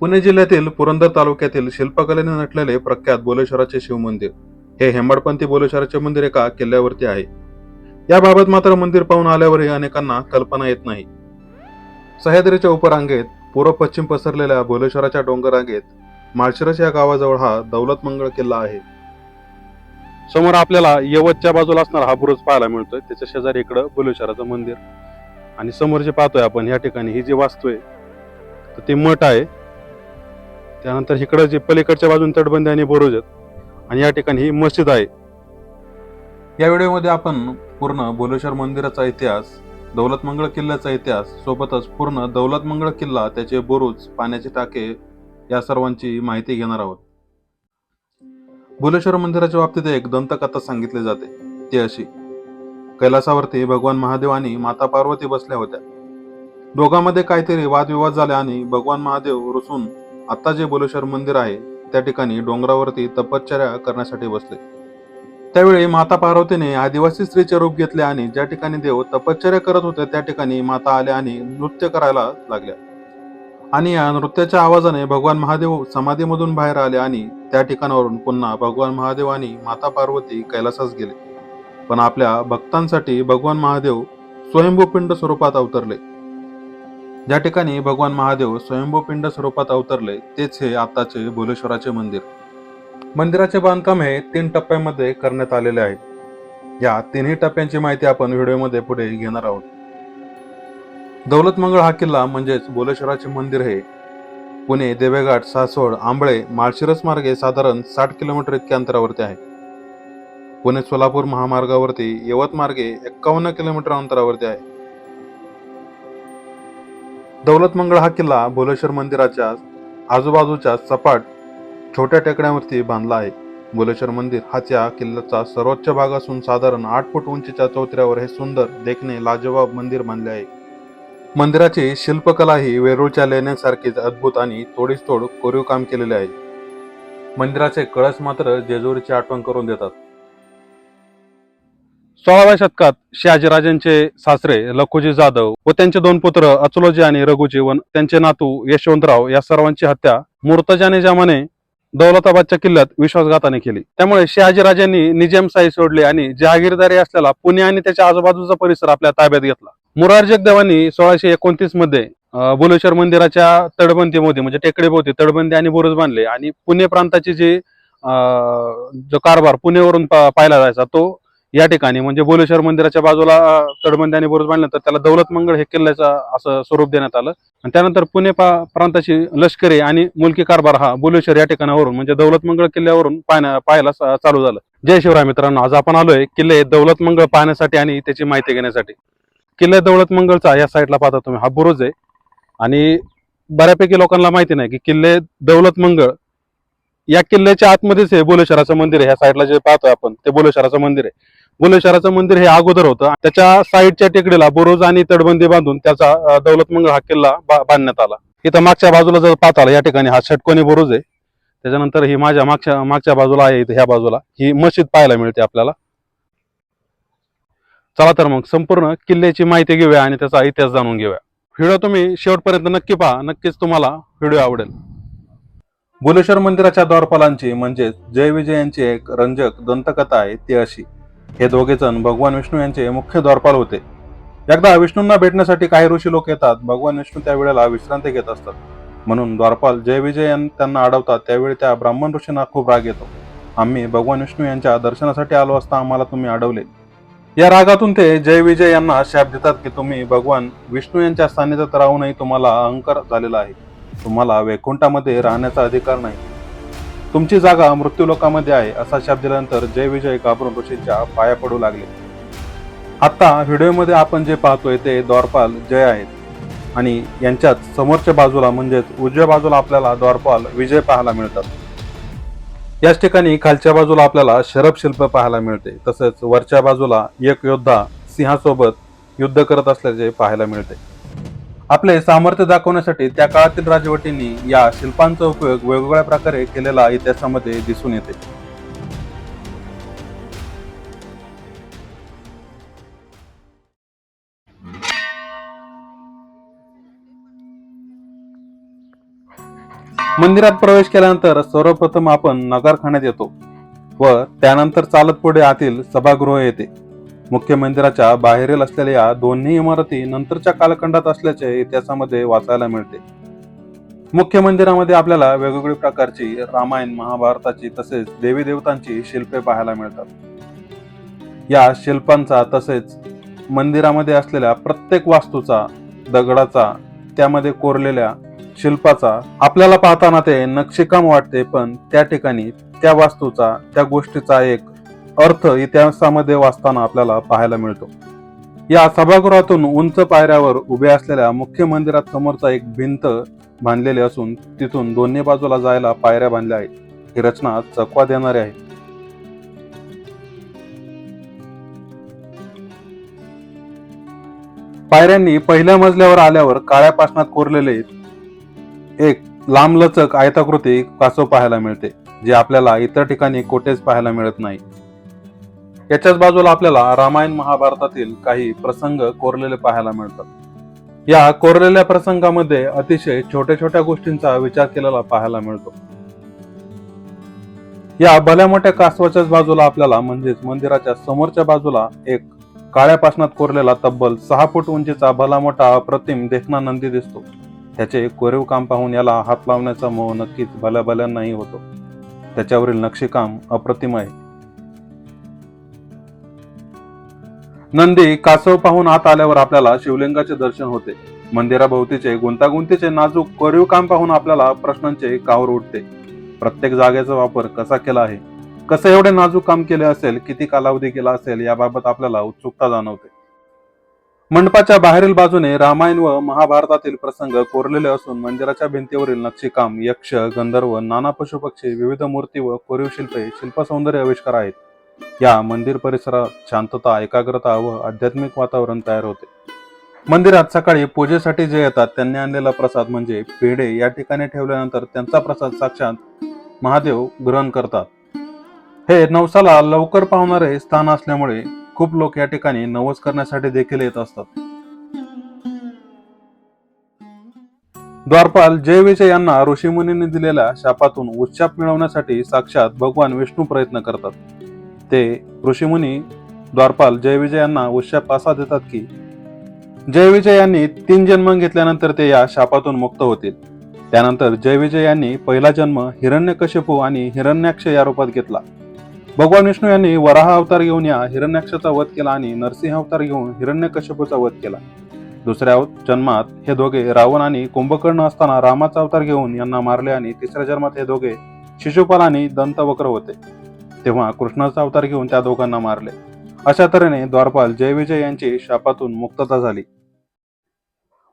पुणे जिल्ह्यातील पुरंदर तालुक्यातील शिल्पकलेने नटलेले प्रख्यात बोलेश्वराचे शिवमंदिर हे हेमाडपंथी बोलेश्वराचे मंदिर एका किल्ल्यावरती आहे. याबाबत मात्र मंदिर पाहून आल्यावरही अनेकांना कल्पना येत नाही. सह्याद्रीच्या उपरांगेत पूर्व पश्चिम पसरलेल्या बोलेश्वराच्या डोंगरांगेत माळशिरस या गावाजवळ हा दौलत मंगळ किल्ला आहे. समोर आपल्याला यवतच्या बाजूला असणारा हा बुरुज पाहायला मिळतोय. त्याच्या शेजारी इकडं बोलेश्वराचं मंदिर. आणि समोर जे पाहतोय आपण या ठिकाणी ही जी वास्तू आहे तर ती मठ आहे. त्यानंतर इकडं जे पलीकडच्या बाजून तटबंदी आणि बुरुज आहेत आणि या ठिकाणी ही मस्जिद आहे. या व्हिडिओमध्ये आपण पूर्ण भुलेश्वर मंदिराचा इतिहास दौलत मंगळ किल्ल्याचा इतिहास सोबतच पूर्ण दौलत मंगळ किल्ला त्याचे बुरुज पाण्याचे टाके या सर्वांची माहिती घेणार आहोत. भुलेश्वर मंदिराच्या बाबतीत एक दंतकथा सांगितली जाते. ती अशी कैलासावरती भगवान महादेव आणि माता पार्वती बसल्या होत्या. दोघांमध्ये काहीतरी वादविवाद झाले आणि भगवान महादेव रुसून आता जे बोलेश्वर मंदिर आहे त्या ठिकाणी डोंगरावरती तपश्चर्या करण्यासाठी बसले. त्यावेळी माता पार्वतीने आदिवासी स्त्रीचे रूप घेतले आणि ज्या ठिकाणी देव तपश्चर्या करत होते त्या ठिकाणी माता आल्या आणि नृत्य करायला लागल्या. आणि या नृत्याच्या आवाजाने भगवान महादेव समाधीमधून बाहेर आले आणि त्या ठिकाणावरून पुन्हा भगवान महादेव आणि माता पार्वती कैलासास गेले. पण आपल्या भक्तांसाठी भगवान महादेव स्वयंभूपिंड स्वरूपात अवतरले. ज्या ठिकाणी भगवान महादेव स्वयंभूपिंड स्वरूपात अवतरले तेच हे आताचे भोलेश्वराचे मंदिर. मंदिराचे बांधकाम हे तीन टप्प्यामध्ये करण्यात आलेले आहे. या तिन्ही टप्प्यांची माहिती आपण व्हिडिओमध्ये पुढे घेणार आहोत. दौलत मंगळ हा किल्ला म्हणजेच भोलेश्वराचे मंदिर हे. पुणे देवेघाट सासवड आंबळे माळशिरस मार्गे साधारण साठ किलोमीटर इतक्या अंतरावरती आहे. पुणे सोलापूर महामार्गावरती यवत मार्गे एक्कावन्न किलोमीटर अंतरावरती आहे. दौलत मंगळ हा किल्ला भोलेश्वर मंदिराच्या आजूबाजूच्या सपाट छोट्या टेकड्यांवरती बांधला आहे. भोलेश्वर मंदिर हा त्या किल्ल्याचा सर्वोच्च भाग असून साधारण आठ फूट उंचीच्या चौथऱ्यावर हे सुंदर देखणे लाजवाब मंदिर बांधले आहे. मंदिराची शिल्पकला ही वेरूळच्या लेण्यांसारखीच अद्भुत आणि तोडीस तोड कोरीव काम केलेले आहे. मंदिराचे कळस मात्र जेजुरीची आठवण करून देतात. सोळाव्या शतकात शहाजीराजांचे सासरे लखुजी जाधव व त्यांचे दोन पुत्र अचलोजी आणि रघुजी व त्यांचे नातू यशवंतराव या सर्वांची हत्या मुर्तजा जमाने दौलताबादच्या किल्ल्यात विश्वासघाताने केली. त्यामुळे शहाजीराजांनी निजामशाही सोडली आणि जहागीरदारी असलेला पुणे आणि त्याच्या आजूबाजूचा परिसर आपल्या ताब्यात घेतला. मुरार जगदेवांनी सोळाशे एकोणतीसमध्ये बुलेश्वर मंदिराच्या तटबंदीमध्ये म्हणजे टेकडीभोवती तडबंदी आणि बुरुज बांधले आणि पुणे प्रांताची जी जो कारभार पुणेवरून पा- पाहिला जायचा तो या ठिकाणी. म्हणजे बोलेश्वर मंदिराच्या बाजूला अं, तटबंदी आणि बुरुज बांधल्यानंतर त्याला दौलत मंगळ हे किल्ल्याचं असं स्वरूप देण्यात आलं. आणि त्यानंतर पुणे पा- प्रांताची लष्करी आणि मुलकी कारभार हा बुलेश्वर या ठिकाणावरून म्हणजे दौलत मंगळ किल्ल्यावरून पाहण्या पाहायला चालू झालं. जय शिवराय मित्रांनो आज आपण आलोय किल्ले दौलत मंगळ पाहण्यासाठी आणि त्याची माहिती घेण्यासाठी. किल्ले दौलत मंगळचा या साईडला पाहता तुम्ही हा बुरुज आहे. आणि बऱ्यापैकी लोकांना माहिती नाही की किल्ले दौलत मंगळ या किल्ल्याच्या आतमध्येच हे बोलेश्वराचं मंदिर आहे. ह्या साईडला जे पाहतोय आपण ते बोलेश्वराचं मंदिर आहे. बोलेश्वराचं मंदिर हे अगोदर होतं. त्याच्या साईडच्या टेकडीला बुरुज आणि तटबंदी बांधून त्याचा दौलतमंगळ हा किल्ला बांधण्यात आला. इथं मागच्या बाजूला जर पाहता आला या ठिकाणी हा षटकोनी बुरुज आहे. त्याच्यानंतर ही माझ्या मागच्या मागच्या बाजूला आहे इथं ह्या बाजूला. ही मस्जिद पाहायला मिळते आपल्याला. चला तर मग संपूर्ण किल्ल्याची माहिती घेऊया आणि त्याचा इतिहास जाणून घेऊया. व्हिडिओ तुम्ही शेवटपर्यंत नक्की पहा. नक्कीच तुम्हाला व्हिडिओ आवडेल. बुलेश्वर मंदिराच्या द्वारपालांची म्हणजेच जय एक रंजक दंतकथा आहे ती अशी. हे दोघे जण भगवान विष्णू यांचे मुख्य द्वारपाल होते. एकदा विष्णूंना भेटण्यासाठी काही ऋषी लोक येतात. भगवान विष्णू त्यावेळेला विश्रांती घेत असतात. म्हणून द्वारपाल जय विजय त्यांना अडवतात. त्यावेळी त्या ब्राह्मण ऋषींना खूप राग येतो. आम्ही भगवान विष्णू यांच्या दर्शनासाठी आलो असता आम्हाला तुम्ही अडवले. या रागातून ते जय विजय यांना शाप देतात की तुम्ही भगवान विष्णू यांच्या सान्निध्यात राहूनही तुम्हाला अहंकार झालेला आहे. तुम्हाला वैकुंठामध्ये राहण्याचा अधिकार नाही. तुमची जागा मृत्यूलोकामध्ये आहे असा शाप दिल्यानंतर जय विजय घाबरून ऋषींच्या पाया पडू लागले. आता व्हिडिओमध्ये आपण जे पाहतोय ते द्वारपाल जय आहेत. आणि यांच्याच समोरच्या बाजूला म्हणजेच उजव्या बाजूला आपल्याला द्वारपाल विजय पाहायला मिळतात. याच ठिकाणी खालच्या बाजूला आपल्याला शरभ शिल्प पाहायला मिळते. तसेच वरच्या बाजूला एक योद्धा सिंहासोबत युद्ध करत असल्याचे पाहायला मिळते. आपले सामर्थ्य दाखवण्यासाठी त्या काळातील राजवटींनी या शिल्पांचा उपयोग वेगवेगळ्या प्रकारे केलेला इतिहासामध्ये दिसून येते. मंदिरात प्रवेश केल्यानंतर सर्वप्रथम आपण नगारखान्यात येतो व त्यानंतर चालत पुढे आतील सभागृह येते. मुख्य मंदिराच्या बाहेरील असलेल्या या दोन्ही इमारती नंतरच्या कालखंडात असल्याचे इतिहासामध्ये वाचायला मिळते. मुख्य मंदिरामध्ये आपल्याला वेगवेगळ्या प्रकारची रामायण महाभारताची तसेच देवी देवतांची शिल्पे पाहायला मिळतात. या शिल्पांचा तसेच मंदिरामध्ये असलेल्या प्रत्येक वास्तूचा दगडाचा त्यामध्ये कोरलेल्या शिल्पाचा आपल्याला पाहताना ते नक्षीकाम वाटते पण त्या ठिकाणी त्या वास्तूचा त्या गोष्टीचा एक अर्थ इतिहासामध्ये वाचताना आपल्याला पाहायला मिळतो. या सभागृहातून उंच पायऱ्यावर उभे असलेल्या मुख्य मंदिरात समोरचा एक भिंत बांधलेली असून तिथून दोन्ही बाजूला जायला पायऱ्या बांधल्या आहेत. ही रचना चकवा देणारी आहे. पायऱ्यांनी पहिल्या मजल्यावर आल्यावर काळ्या पाषणात कोरलेले एक लांबलचक आयताकृती कासव पाहायला मिळते जे आपल्याला इतर ठिकाणी कोठेच पाहायला मिळत नाही. याच्याच बाजूला आपल्याला रामायण महाभारतातील काही प्रसंग कोरलेले पाहायला मिळतात. या कोरलेल्या प्रसंगामध्ये अतिशय छोट्या छोट्या गोष्टींचा विचार केलेला पाहायला मिळतो. या भल्या मोठ्या कासवाच्याच बाजूला आपल्याला म्हणजेच मंदिराच्या समोरच्या बाजूला एक काळ्या पासनात कोरलेला तब्बल सहा फूट उंचीचा भला मोठा अप्रतिम देखना नंदी दिसतो. त्याचे कोरीव काम पाहून याला हात लावण्याचा मोह नक्कीच भल्या भल्यांनाही होतो. त्याच्यावरील नक्षीकाम अप्रतिम आहे. नंदी कासव पाहून आत आल्यावर आपल्याला शिवलिंगाचे दर्शन होते. मंदिराभोवतीचे गुंतागुंतीचे नाजूक कोरीव काम पाहून आपल्याला प्रश्नांचे कावर उठते. प्रत्येक जागेचा वापर कसा केला आहे? कसं एवढे नाजूक काम केले असेल? किती कालावधी केला असेल? याबाबत आपल्याला उत्सुकता जाणवते. मंडपाच्या बाहेरील बाजूने रामायण व महाभारतातील प्रसंग कोरलेले असून मंदिराच्या भिंतीवरील नक्षीकाम यक्ष गंधर्व नाना पशुपक्षी विविध मूर्ती व कोरीव शिल्पे शिल्पसौंदर्य आविष्कार आहेत. या मंदिर परिसरात शांतता एकाग्रता व आध्यात्मिक वातावरण तयार होते. मंदिरात सकाळी पूजेसाठी जे येतात त्यांनी आणलेला प्रसाद म्हणजे पेढे या ठिकाणी ठेवल्यानंतर त्यांचा प्रसाद साक्षात महादेव ग्रहण करतात. हे नवसाला लवकर पावणारे स्थान असल्यामुळे खूप लोक या ठिकाणी नवस करण्यासाठी देखील येत असतात. द्वारपाल जयविजय यांना ऋषीमुनींनी दिलेल्या शापातून उच्चाप मिळवण्यासाठी साक्षात भगवान विष्णू प्रयत्न करतात. ते ऋषीमुनी द्वारपाल जय विजय यांना उच्चाप असा देतात की जय विजय यांनी तीन जन्म घेतल्यानंतर ते या शापातून मुक्त होतील. त्यानंतर जय विजय यांनी पहिला जन्म हिरण्यकशिपू आणि हिरण्याक्ष या रूपात घेतला. भगवान विष्णू यांनी वराह अवतार घेऊन या हिरण्याक्षाचा वध केला आणि नरसिंह अवतार घेऊन हिरण्यकश्यपूचा वध केला. दुसऱ्या जन्मात हे दोघे रावण आणि कुंभकर्ण असताना रामाचा अवतार घेऊन यांना मारले आणि तिसऱ्या जन्मात हे दोघे शिशुपाल आणि दंतवक्र होते. तेव्हा कृष्णाचा अवतार घेऊन त्या दोघांना मारले. अशा तऱ्हेने द्वारपाल जयविजय यांची शापातून मुक्तता झाली.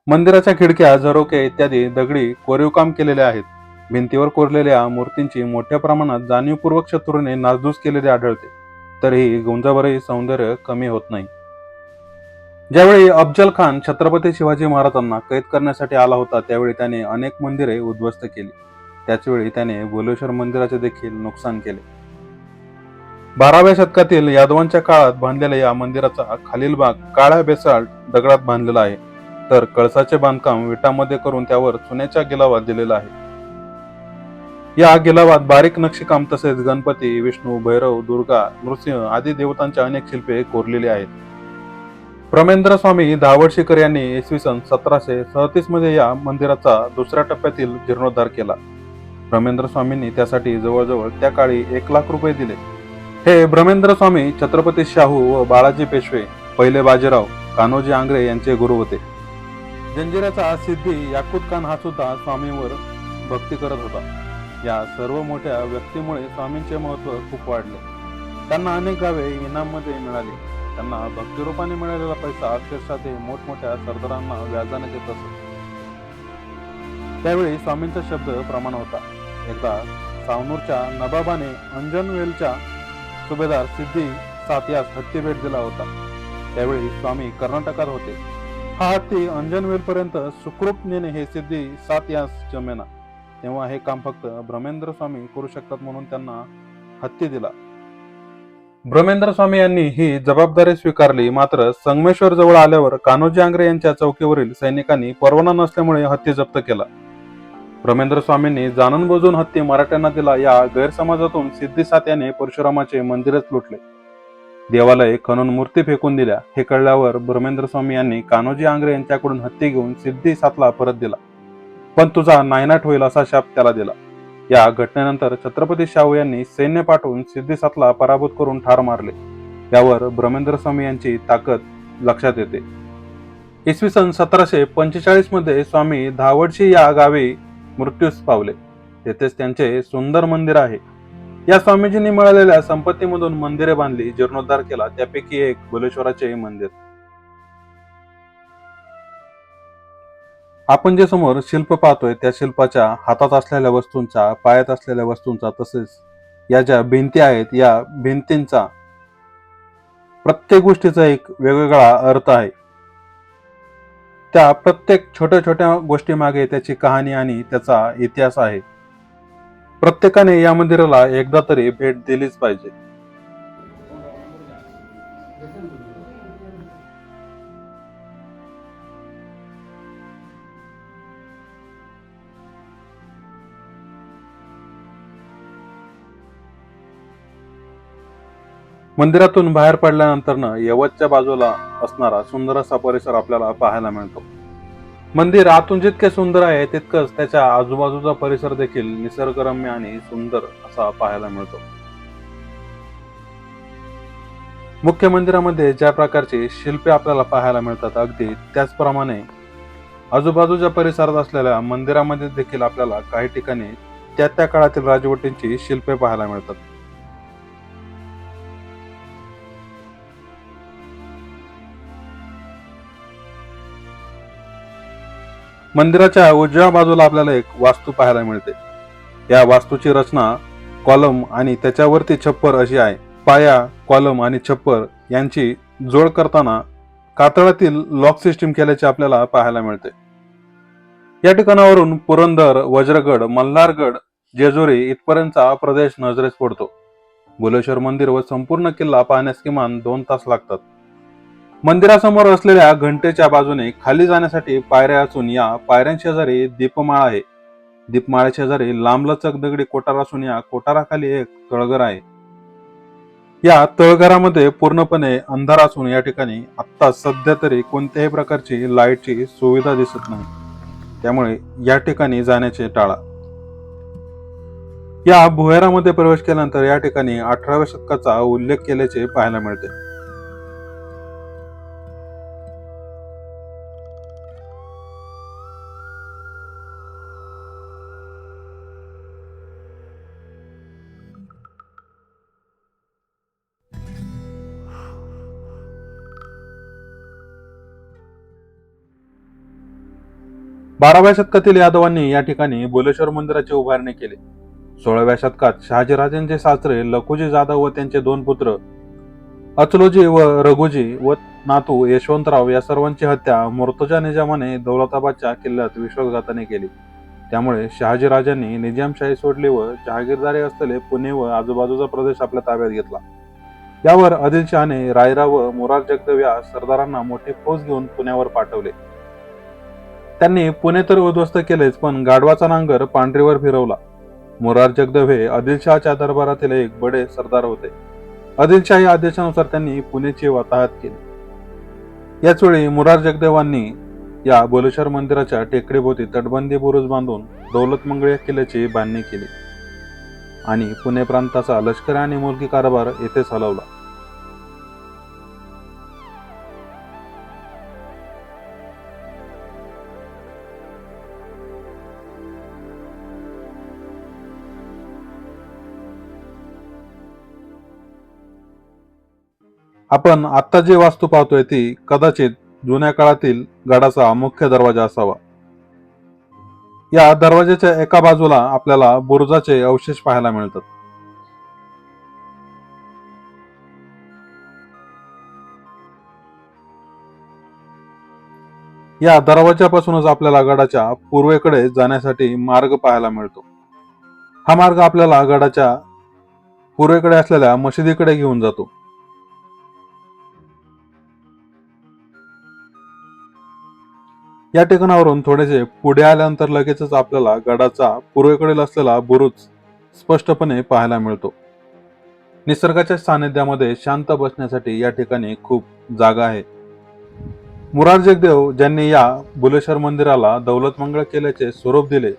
मंदिराच्या खिडक्या झरोके इत्यादी दगडी कोरीवकाम केलेले आहेत. भिंतीवर कोरलेल्या मूर्तींची मोठ्या प्रमाणात जाणीवपूर्वक शत्रूने नासधूस केलेले आढळते. तरीही गुंजाभरही सौंदर्य कमी होत नाही. ज्यावेळी अफजल खान छत्रपती शिवाजी महाराजांना कैद करण्यासाठी आला होता त्यावेळी त्याने अनेक मंदिरे उद्ध्वस्त केली. त्याचवेळी त्याने गोलेश्वर मंदिराचे देखील नुकसान केले. बाराव्या शतकातील यादवांच्या काळात बांधलेल्या या मंदिराचा खालील भाग काळ्या बेसाल्ट दगडात बांधलेला आहे. तर कळसाचे बांधकाम विटामध्ये करून त्यावर चुन्याच्या गिलावात दिलेला आहे. या गिलावात बारीक नक्षीकाम तसेच गणपती विष्णू भैरव दुर्गा नृसिंह आदी देवतांच्या अनेक शिल्पे कोरलेली आहेत. प्रमेंद्र स्वामी धावडशीकर यांनी इसवी सन सतराशे सहतीसमध्ये या मंदिराचा दुसऱ्या टप्प्यातील जीर्णोद्धार केला. ब्रह्मेंद्र स्वामींनी त्यासाठी जवळजवळ त्या काळी एक लाख रुपये दिले. हे ब्रह्मेंद्र स्वामी छत्रपती शाहू व बाळाजी पेशवे पहिले बाजीराव कान्होजी आंग्रे यांचे गुरु होते. जंजिराचा सिद्धी याकूत खान हा सुद्धा स्वामींवर भक्ती करत होता. या सर्व मोठ्या व्यक्तीमुळे स्वामींचे महत्त्व खूप वाढले. त्यांना अनेक गावे इनाममध्ये मिळाली. त्यांना भक्तिरूपाने मिळालेला पैसा अक्षरशः ते मोठमोठ्या सरदारांना व्याजाने देत असत. त्यावेळी स्वामींचा शब्द प्रमाण होता. एकदा सावनूरच्या नबाबाने अंजनवेलच्या सुभेदार सिद्धी सातियास हत्ती भेट दिला होता. त्यावेळी स्वामी कर्नाटकात होते. हा हत्ती अंजनवेल पर्यंत सुखरूप नेणे हे सिद्धी सातियास जमेना. तेव्हा हे काम फक्त ब्रह्मेंद्र स्वामी करू शकतात म्हणून त्यांना हत्ती दिला. ब्रह्मेंद्र स्वामी यांनी ही जबाबदारी स्वीकारली मात्र संगमेश्वर जवळ आल्यावर कान्होजी आंग्रे यांच्या चौकीवरील सैनिकांनी परवाना नसल्यामुळे हत्ती जप्त केला. ब्रह्मेंद्र स्वामींनी जाणून बुजून हत्ती मराठ्यांना दिला या गैरसमाजातून सिद्धी याने परशुरामाचे मंदिरच लुटले. देवालय खणून मूर्ती फेकून दिल्या. हे कळल्यावर ब्रह्मेंद्र स्वामी यांनी कान्होजी आंग्रे यांच्याकडून हत्ती घेऊन सिद्धिसातला परत दिला. पण तुझा नायनाट होईल असा शाप त्याला दिला. या घटनेनंतर छत्रपती शाहू यांनी सैन्य पाठवून सिद्धिसातला पराभूत करून ठार मारले. त्यावर ब्रह्मेंद्र स्वामी यांची ताकद लक्षात येते. इसवी सन सतराशे पंचेचाळीसमध्ये स्वामी धावडशी या गावी मृत्यूस पावले. तेथेच त्यांचे सुंदर मंदिर आहे. या स्वामीजींनी मिळालेल्या संपत्तीमधून मंदिरे बांधली जीर्णोद्धार केला. त्यापैकी एक भुलेश्वराचे मंदिर. आपण जे समोर शिल्प पाहतोय त्या शिल्पाच्या हातात असलेल्या वस्तूंचा पायात असलेल्या वस्तूंचा तसेच या ज्या भिंती आहेत या भिंतींचा प्रत्येक गोष्टीचा एक वेगवेगळा अर्थ आहे. त्या प्रत्येक छोट्या छोट्या गोष्टी मागे त्याची कहाणी आणि त्याचा इतिहास आहे. प्रत्येकाने या मंदिराला एकदा तरी भेट दिलीच पाहिजे. मंदिरातून बाहेर पडल्यानंतर यवतच्या बाजूला असणारा सुंदर असा परिसर आपल्याला पाहायला मिळतो. मंदिर आतून जितके सुंदर आहे तितकंच त्याच्या आजूबाजूचा परिसर देखील निसर्गरम्य आणि सुंदर असा पाहायला मिळतो. मुख्य मंदिरामध्ये ज्या प्रकारची शिल्पे आपल्याला पाहायला मिळतात अगदी त्याचप्रमाणे आजूबाजूच्या परिसरात असलेल्या मंदिरामध्ये देखील आपल्याला काही ठिकाणी त्या त्या काळातील राजवटींची शिल्पे पाहायला मिळतात. मंदिराच्या उजव्या बाजूला आपल्याला एक वास्तू पाहायला मिळते. या वास्तूची रचना कॉलम आणि त्याच्यावरती छप्पर अशी आहे. पाया कॉलम आणि छप्पर यांची जोड करताना कातळातील लॉक सिस्टीम केल्याचे आपल्याला पाहायला मिळते. या ठिकाणावरून पुरंदर वज्रगड मल्हारगड जेजुरी इथपर्यंतचा प्रदेश नजरेस पडतो. बुलेश्वर मंदिर व संपूर्ण किल्ला पाहण्यास किमान दोन तास लागतात. मंदिरासमोर असलेल्या घंटेच्या बाजूने खाली जाण्यासाठी पायऱ्या असून या पायऱ्यांशेजारी दीपमाळ आहे. दीपमाळ्या शेजारी लांबलचक दगडी कोटार असून या कोटाराखाली एक तळघर आहे. या तळघरामध्ये पूर्णपणे अंधार असून या ठिकाणी आत्ता सध्या तरी कोणत्याही प्रकारची लाईटची सुविधा दिसत नाही. त्यामुळे या ठिकाणी जाण्याचे टाळा. या भुयारामध्ये प्रवेश केल्यानंतर या ठिकाणी अठराव्या शतकाचा उल्लेख केल्याचे पाहायला मिळते. बाराव्या शतकातील यादवांनी या ठिकाणी बोलेश्वर मंदिराची उभारणी केली. सोळाव्या शतकात शहाजीराजांचे सासरे लखुजी जाधव व त्यांचे दोन पुत्र अचलोजी व रघुजी व नातू यशवंतराव या सर्वांची हत्या मुर्तजा निजामाने दौलताबादच्या किल्ल्यात विश्वासघाताने केली. त्यामुळे शहाजीराजांनी निजामशाही सोडली व जहागीरदारी असलेले पुणे व आजूबाजूचा प्रदेश आपल्या ताब्यात घेतला. यावर आदिलशहाने रायरा व मुरार जगदेव या सरदारांना मोठे फौज घेऊन पुण्यावर पाठवले. त्यांनी पुणे तर उद्ध्वस्त केलेच पण गाढवाचा नांगर पांढरीवर फिरवला. मुरार जगदेव हे आदिलशहाच्या दरबारातील एक बडे सरदार होते. आदिलशाही आदेशानुसार त्यांनी पुणेची वाताहत केली. याच वेळी मुरार जगदेवांनी या बोलेश्वर मंदिराच्या टेकडीभोवती तटबंदी बुरुज बांधून दौलत मंगळ किल्ल्याची बांधणी केली. आणि पुणे प्रांताचा लष्करी आणि मुलगी कारभार येथेच हलवला आपण आता जी वास्तू पाहतोय ती कदाचित जुन्या काळातील गडाचा मुख्य दरवाजा असावा. या दरवाजाच्या एका बाजूला आपल्याला बुरुजाचे अवशेष पाहायला मिळतात. या दरवाजापासूनच आपल्याला गडाच्या पूर्वेकडे जाण्यासाठी मार्ग पाहायला मिळतो. हा मार्ग आपल्याला गडाच्या पूर्वेकडे असलेल्या मशिदीकडे घेऊन जातो. या ठिकाणावरून थोडेसे पुढे आल्यानंतर लगेचच आपल्याला गडाचा पूर्वेकडील असलेला बुरुज स्पष्टपणे पाहायला मिळतो. निसर्गाच्या सानिध्यामध्ये शांत बसण्यासाठी या ठिकाणी खूप जागा आहे. मुरार जगदेव ज्यांनी या बुलेश्वर मंदिराला दौलतमंगळ केल्याचे स्वरूप दिले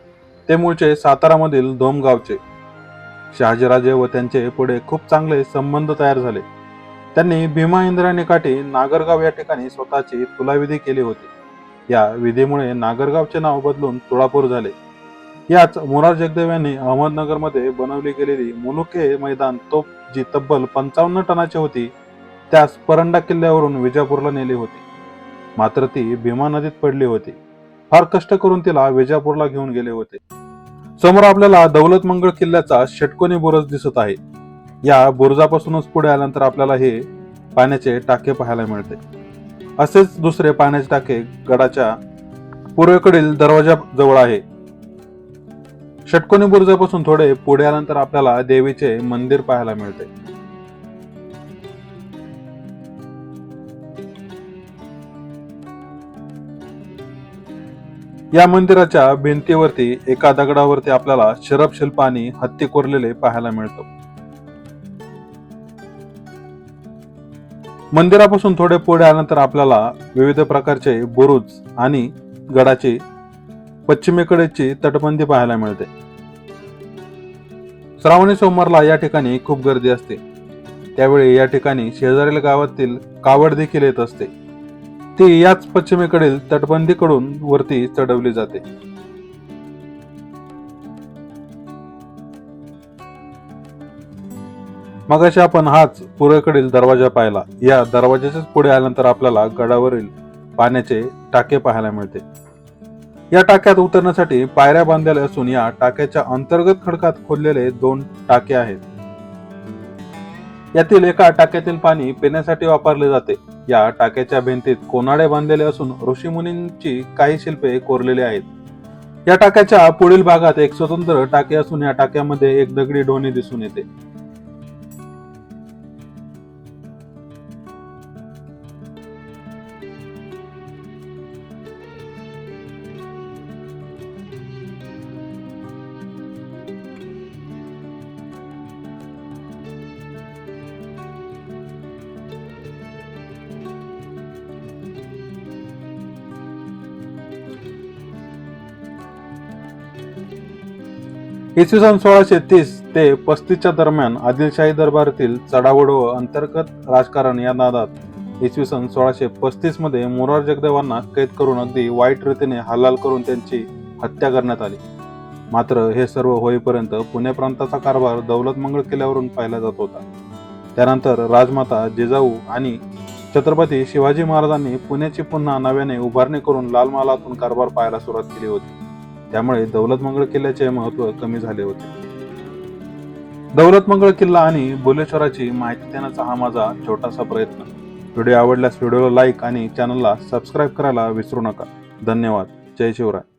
ते मूळचे सातारामधील धोमगावचे शहाजीराजे व त्यांचे पुढे खूप चांगले संबंध तयार झाले. त्यांनी भीमा इंद्रायणी काठी नागरगाव या ठिकाणी स्वतःची तुलाविधी केली होती. या विधीमुळे नागरगावचे नाव बदलून तुळापूर झाले. याच मुरार जगदेव यांनी अहमदनगरमध्ये बनवली गेलेली मुलुके मैदान तोप जी तब्बल पंचावन्न टनाची होती त्यास परंडा किल्ल्यावरून विजापूरला नेली होती. मात्र ती भीमा नदीत पडली होती. फार कष्ट करून तिला विजापूरला घेऊन गेले होते. समोर आपल्याला दौलत मंगळ किल्ल्याचा षटकोनी बुरज दिसत आहे. या बुरुजापासूनच पुढे आल्यानंतर आपल्याला हे पाण्याचे टाके पाहायला मिळते. असेच दुसरे पाण्याचे टाके गडाच्या पूर्वेकडील दरवाजा जवळ आहे. षटकोनी बुरुजापासून थोडे पुढे आल्यानंतर आपल्याला देवीचे मंदिर पाहायला मिळते. या मंदिराच्या भिंतीवरती एका दगडावरती आपल्याला शरब शिल्प आणि हत्ती कोरलेले पाहायला मिळतो. मंदिरापासून थोडे पुढे आल्यानंतर आपल्याला विविध प्रकारचे बुरुज आणि गडाची पश्चिमेकडेची तटबंदी पाहायला मिळते. श्रावणी सोमवारला या ठिकाणी खूप गर्दी असते. त्यावेळी या ठिकाणी शेजारील गावातील कावड देखील येत असते. ती याच पश्चिमेकडील तटबंदीकडून वरती चढवली जाते. मगाशी आपण हाच पूर्वेकडील दरवाजा पाहिला. या दरवाजाच्याच पुढे आल्यानंतर आपल्याला गडावरील पाण्याचे टाके पाहायला मिळते. या टाक्यात उतरण्यासाठी पायऱ्या बांधलेल्या असून या टाक्याच्या अंतर्गत खडकात खोदलेले दोन टाके आहेत. यातील एका टाक्यातील पाणी पिण्यासाठी वापरले जाते. या टाक्याच्या भिंतीत कोनाडे बांधलेले असून ऋषीमुनींची काही शिल्पे कोरलेली आहेत. या टाक्याच्या पुढील भागात एक स्वतंत्र टाके असून या टाक्यामध्ये एक दगडी ढोणी दिसून येते. इसवी सन सोळाशे तीस ते पस्तीसच्या दरम्यान आदिलशाही दरबारातील चढावड व अंतर्गत राजकारण या नादात इसवी सन सोळाशे पस्तीसमध्ये मोरार जगदेवांना कैद करून अगदी वाईट रीतीने हलाल करून त्यांची हत्या करण्यात आली. मात्र हे सर्व होईपर्यंत पुणे प्रांताचा कारभार दौलत मंगळ किल्ल्यावरून पाहिला जात होता. त्यानंतर राजमाता जिजाऊ आणि छत्रपती शिवाजी महाराजांनी पुण्याची पुन्हा नव्याने उभारणी करून लाल महालातून कारभार पाहायला सुरुवात केली होती. त्यामुळे दौलतमंगळ किल्ल्याचे महत्त्व कमी झाले होते. दौलतमंगळ किल्ला आणि बुलेश्वराची माहिती देण्याचा हा माझा छोटासा प्रयत्न. व्हिडिओ आवडल्यास व्हिडिओला लाईक आणि चॅनलला सबस्क्राईब करायला विसरू नका. धन्यवाद. जय शिवराय.